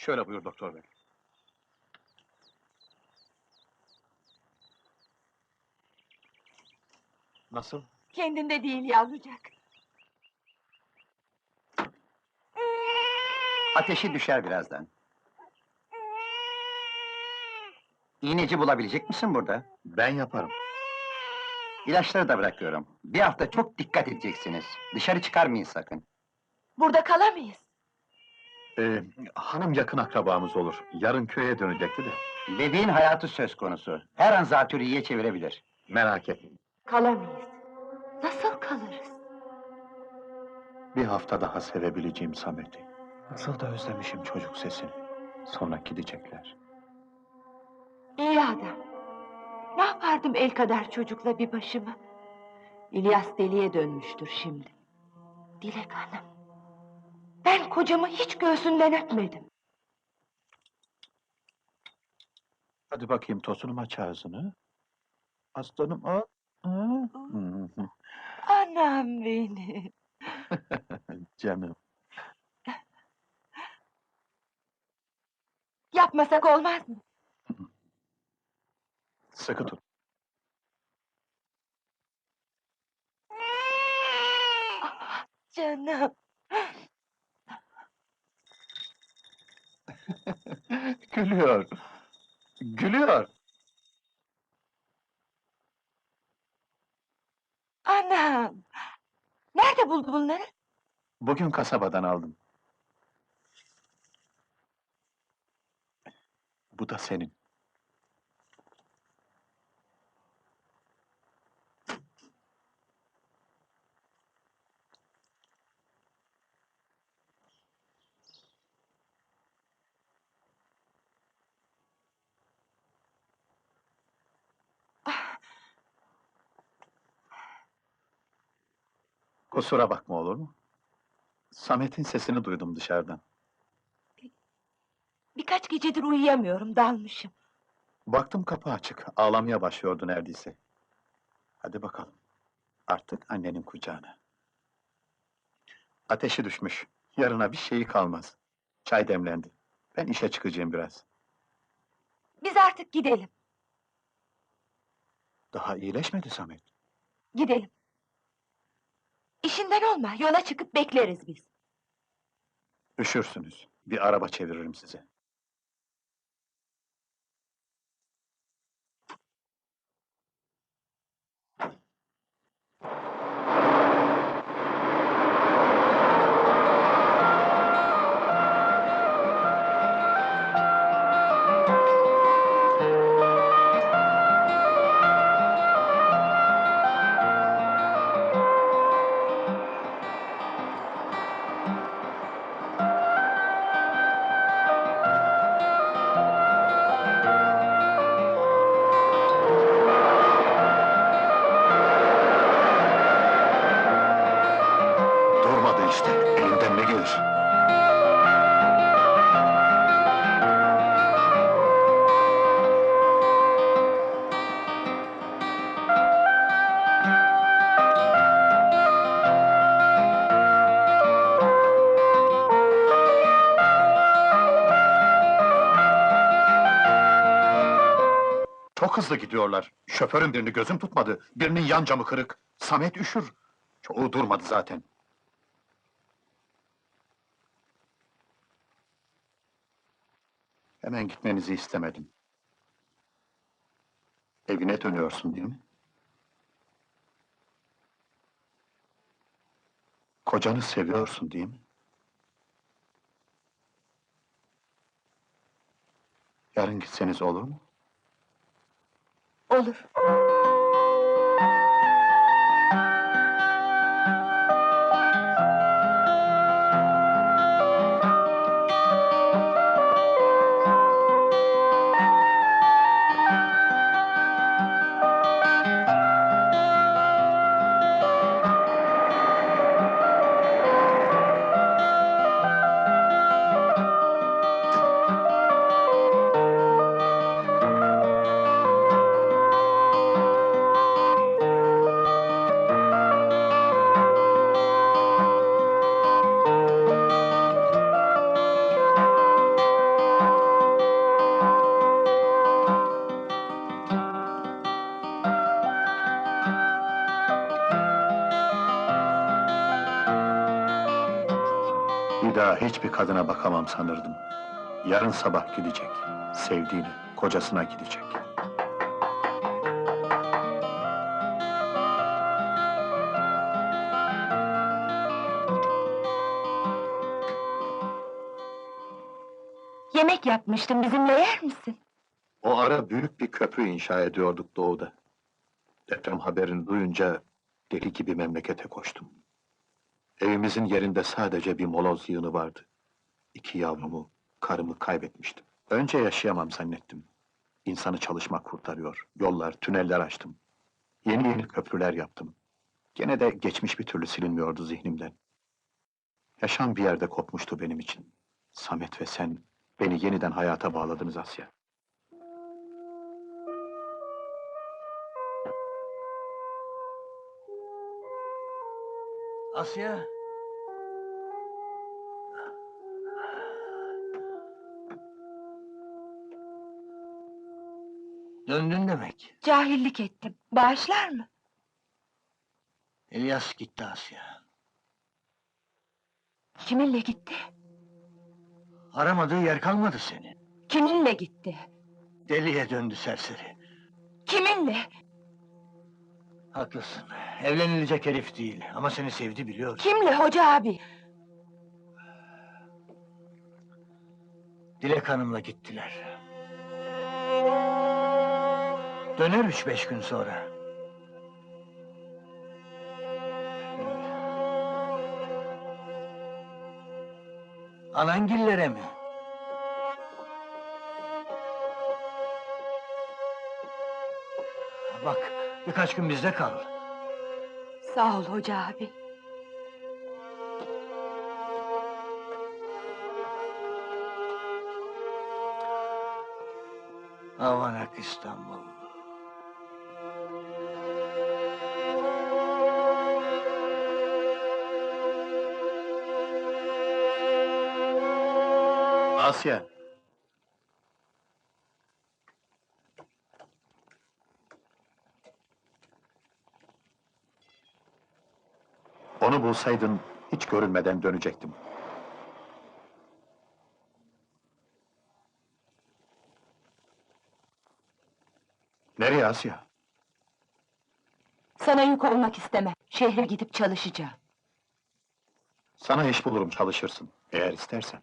Şöyle buyur doktor bey. Nasıl? Kendinde değil yavrucak. Ateşi düşer birazdan. İğneci bulabilecek misin burada? Ben yaparım. İlaçları da bırakıyorum. Bir hafta çok dikkat edeceksiniz. Dışarı çıkarmayın sakın. Burada kalamayız. Ee, hanım yakın akrabamız olur. Yarın köye dönecekti de. Bebeğin hayatı söz konusu. Her an zatürriye çevirebilir. Merak etmeyin. Kalamayız. Nasıl kalırız? Bir hafta daha sevebileceğim Samet'i. Nasıl da özlemişim çocuk sesini. Sonra gidecekler. İyi adam. Ne yapardım el kadar çocukla bir başıma? İlyas deliye dönmüştür şimdi. Dilek Hanım. Ben kocamı hiç göğsünden öpmedim. Hadi bakayım tosunum aç ağzını. Aslanım al. Anam benim. Canım. Yapmasak olmaz mı? Sıkı tut. Canım. Gülüyor. Gülüyor. Anam. Nerede buldu bunları? Bugün kasabadan aldım. Bu da senin. Kusura bakma olur mu? Samet'in sesini duydum dışarıdan. Birkaç gecedir uyuyamıyorum, dalmışım. Baktım kapı açık, ağlamaya başlıyordu neredeyse. Hadi bakalım, artık annenin kucağına. Ateşi düşmüş, yarına bir şeyi kalmaz. Çay demlendi. Ben işe çıkacağım biraz. Biz artık gidelim, Daha iyileşmedi Samet. gidelim. İşinden olma, yola çıkıp bekleriz biz. Üşürsünüz, bir araba çeviririm size. Çok hızlı gidiyorlar. Şoförün birini gözüm tutmadı. Birinin yan camı kırık. Samet üşür. Çoğu durmadı zaten. Hemen gitmenizi istemedim. Evine dönüyorsun değil mi? Kocanı seviyorsun değil mi? Yarın gitseniz olur mu? Olur. Hiçbir kadına bakamam sanırdım. Yarın sabah gidecek. Sevdiğini, kocasına gidecek. Yemek yapmıştım, bizimle yer misin? O ara büyük bir köprü inşa ediyorduk doğuda. Deprem haberini duyunca deli gibi memlekete koştum. Evimizin yerinde sadece bir moloz yığını vardı. İki yavrumu, karımı kaybetmiştim. Önce yaşayamam zannettim. İnsanı çalışmak kurtarıyor. Yollar, tüneller açtım. Yeni yeni köprüler yaptım. Gene de geçmiş bir türlü silinmiyordu zihnimden. Yaşam bir yerde kopmuştu benim için. Samet ve sen beni yeniden hayata bağladınız Asya. Asya. Döndün demek. Cahillik ettim, bağışlar mı? İlyas gitti Asya. Kiminle gitti? Aramadığı yer kalmadı senin. Kiminle gitti? Deliye döndü serseri. Kiminle? Haklısın. Evlenilecek herif değil ama seni sevdi biliyor. Kimle hoca abi? Dilek Hanım'la gittiler. Döner üç beş gün sonra. Anangillere mi? Bak, birkaç gün bizde kal. Sağ ol hoca abi. Avanak İstanbul. Asya. Onu bulsaydın hiç görünmeden dönecektim. Nereye Asya? Sana yük olmak istemem. Şehre gidip çalışacağım. Sana iş bulurum çalışırsın eğer istersen.